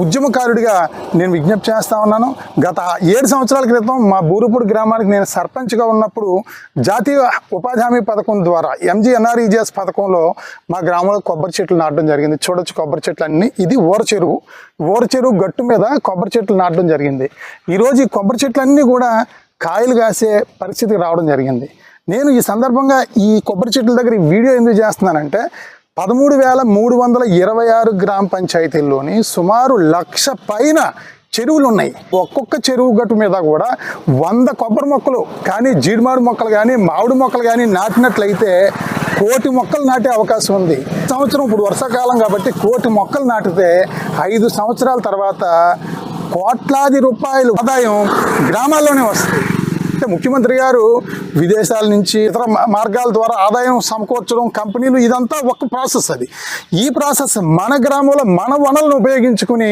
ఉద్యమకారుడిగా నేను విజ్ఞప్తి చేస్తా ఉన్నాను. గత ఏడు సంవత్సరాల క్రితం మా బూరుపూడి గ్రామానికి నేను సర్పంచ్గా ఉన్నప్పుడు జాతీయ ఉపాధి హామీ పథకం ద్వారా ఎంజీఎన్ఆర్ఈజిఎస్ పథకంలో మా గ్రామంలో కొబ్బరి చెట్లు నాటడం జరిగింది. చూడొచ్చు కొబ్బరి చెట్లు అన్ని. ఇది ఓర చెరువు. ఓర చెరువు గట్టు మీద కొబ్బరి చెట్లు నాటడం జరిగింది. ఈరోజు ఈ కొబ్బరి చెట్లు అన్నీ కూడా కాయలు కాసే పరిస్థితికి రావడం జరిగింది. నేను ఈ సందర్భంగా ఈ కొబ్బరి చెట్ల దగ్గర ఈ వీడియో ఎందుకు చేస్తున్నానంటే పదమూడు వేల మూడు వందల ఇరవై ఆరు గ్రామ పంచాయతీల్లోని సుమారు లక్ష పైన చెరువులు ఉన్నాయి ఒక్కొక్క చెరువు గట్టు మీద కూడా వంద కొబ్బరి మొక్కలు కానీ జీడిమాడు మొక్కలు కానీ మామిడి మొక్కలు కానీ నాటినట్లయితే కోటి మొక్కలు నాటే అవకాశం ఉంది. సంవత్సరం ఇప్పుడు వర్షాకాలం కాబట్టి కోటి మొక్కలు నాటితే ఐదు సంవత్సరాల తర్వాత కోట్లాది రూపాయలు ఆదాయం గ్రామాల్లోనే వస్తుంది. అంటే ముఖ్యమంత్రి గారు విదేశాల నుంచి ఇతర మార్గాల ద్వారా ఆదాయం సమకూర్చడం కంపెనీలు ఇదంతా ఒక ప్రాసెస్ అది. ఈ ప్రాసెస్ మన గ్రామంలో మన వనరులను ఉపయోగించుకుని